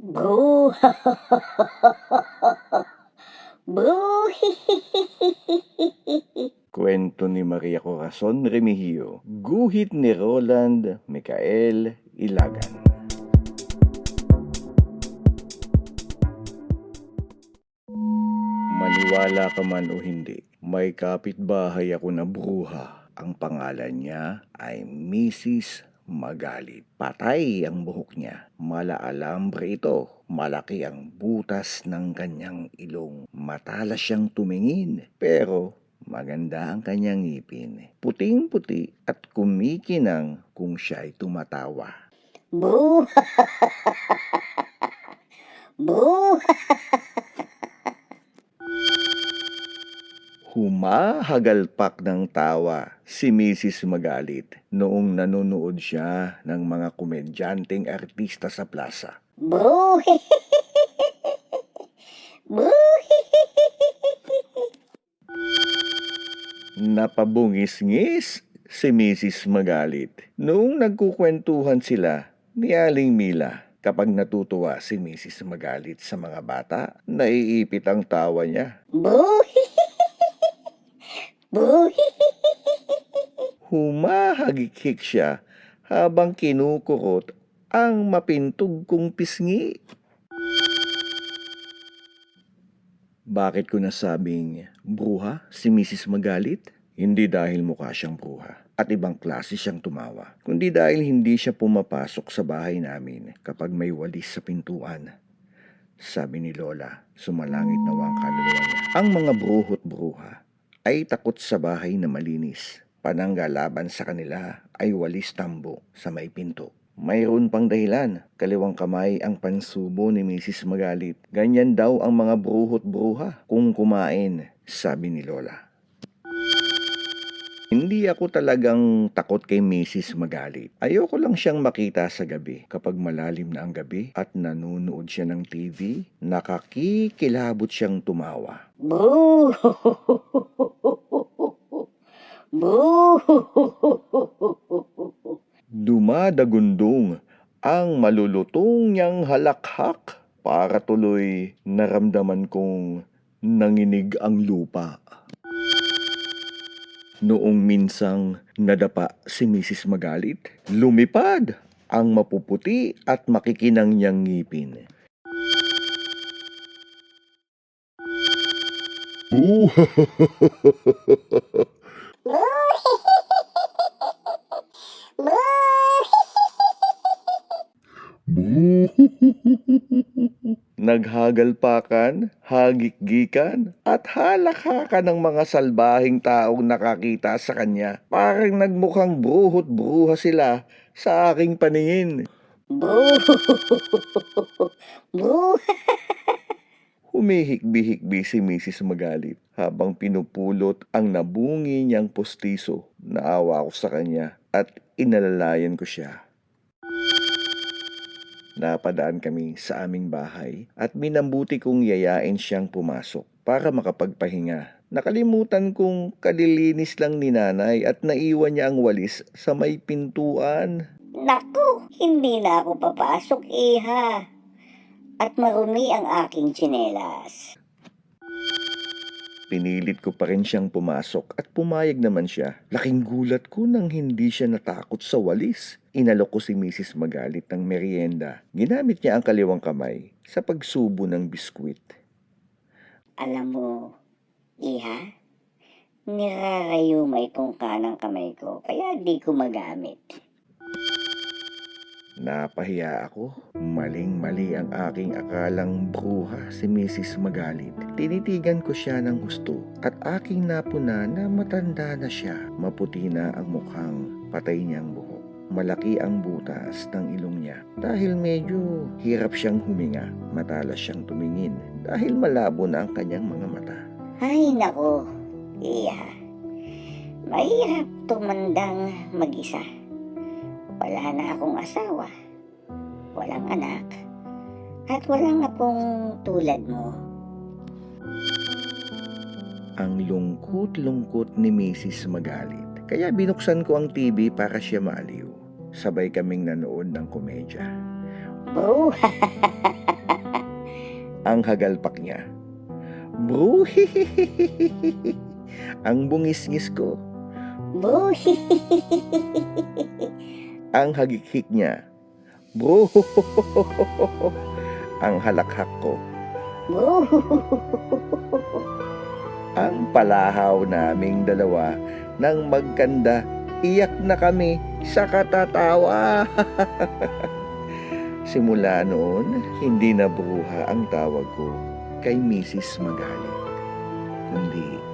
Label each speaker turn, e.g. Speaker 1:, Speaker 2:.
Speaker 1: Boo! Boo!
Speaker 2: Kwento ni Maria Corazon Remigio. Guhit ni Roland Micael Ilagan. Maniwala ka man o hindi, may kapitbahay ako na bruha. Ang pangalan niya ay Mrs. Magalit. Patay ang buhok niya. Malaalambre ito. Malaki ang butas ng kanyang ilong. Matalas siyang tumingin. Pero maganda ang kanyang ngipin. Puting-puti at kumikinang kung siya ay tumatawa.
Speaker 1: Boo! Boo!
Speaker 2: Humahagalpak ng tawa si Mrs. Magalit noong nanonood siya ng mga komedyanteng artista sa plaza.
Speaker 1: Boo! Boo!
Speaker 2: Napabungis-ngis si Mrs. Magalit noong nagkukwentuhan sila ni Aling Mila. Kapag natutuwa si Mrs. Magalit sa mga bata, naiipit ang tawa niya.
Speaker 1: Boo!
Speaker 2: Humahagikik siya habang kinukurot ang mapintog kong pisngi. Bakit ko nasabing bruha si Mrs. Magalit? Hindi dahil mukha siyang bruha at ibang klase siyang tumawa, kundi dahil hindi siya pumapasok sa bahay namin kapag may walis sa pintuan. Sabi ni Lola, sumalangit na ang kaluluwa niya. Ang mga bruho't bruha ay takot sa bahay na malinis. Pananggalaban sa kanila ay walis tambo sa may pinto. Mayroon pang dahilan, kaliwang kamay ang pansubo ni Mrs. Magalit. Ganyan daw ang mga bruho't bruha kung kumain, sabi ni Lola. Hindi ako talagang takot kay Mrs. Magalit. Ayoko lang siyang makita sa gabi. Kapag malalim na ang gabi at nanonood siya ng TV, nakakikilabot siyang tumawa.
Speaker 1: Boo! Boo!
Speaker 2: Dumadagundong ang malulutong niyang halakhak para tuloy naramdaman kong nanginig ang lupa. Noong minsang nadapa si Mrs. Magalit, lumipad ang mapuputi at makikinang niyang ngipin. Naghagalpakan, hagikgikan, at halakhakan ng mga salbahing taong nakakita sa kanya. Parang nagmukhang bruho't bruha sila sa aking paningin.
Speaker 1: Boo!
Speaker 2: Humihikbi-hikbi si Mrs. Magalit habang pinupulot ang nabungi niyang postiso. Naawa ako sa kanya at inalalayan ko siya. Napadaan kami sa aming bahay at minambuti kong yayain siyang pumasok para makapagpahinga. Nakalimutan kong kalilinis lang ni nanay at naiwan niya ang walis sa may pintuan.
Speaker 1: Naku, hindi na ako papasok, iha. At marumi ang aking tsinelas.
Speaker 2: Pinilit ko pa rin siyang pumasok at pumayag naman siya. Laking gulat ko nang hindi siya natakot sa walis. Inalok ko si Mrs. Magalit ng merienda. Ginamit niya ang kaliwang kamay sa pagsubo ng biskwit.
Speaker 1: Alam mo, iha, nirarayumay kong kanang kamay ko, kaya di ko magamit.
Speaker 2: Napahiya ako. Maling-mali ang aking akalang bruha si Mrs. Magalit. Tinitigan ko siya ng gusto at aking napuna na matanda na siya. Maputi na ang mukhang patay niyang buhok. Malaki ang butas ng ilong niya dahil medyo hirap siyang huminga. Matalas siyang tumingin dahil malabo na ang kanyang mga mata.
Speaker 1: Ay, nako, iha. Mahirap tumandang mag-isa. Wala na akong asawa. Walang anak. At walang apong tulad mo.
Speaker 2: Ang lungkot-lungkot ni Mrs. Magalit. Kaya binuksan ko ang TV para siya maaliw. Sabay kaming nanood ng komedya.
Speaker 1: Boo!
Speaker 2: ang hagalpak niya. Bruhihihihihi. Ang bungisngis ko.
Speaker 1: Buhi.
Speaker 2: Ang hagikhik niya. Bro. ang halakhak ko. Ang palahaw naming dalawa nang magkanda, iyak na kami sa katatawa. Simula noon, hindi na bruha ang tawag ko kay Mrs. Magalit, kundi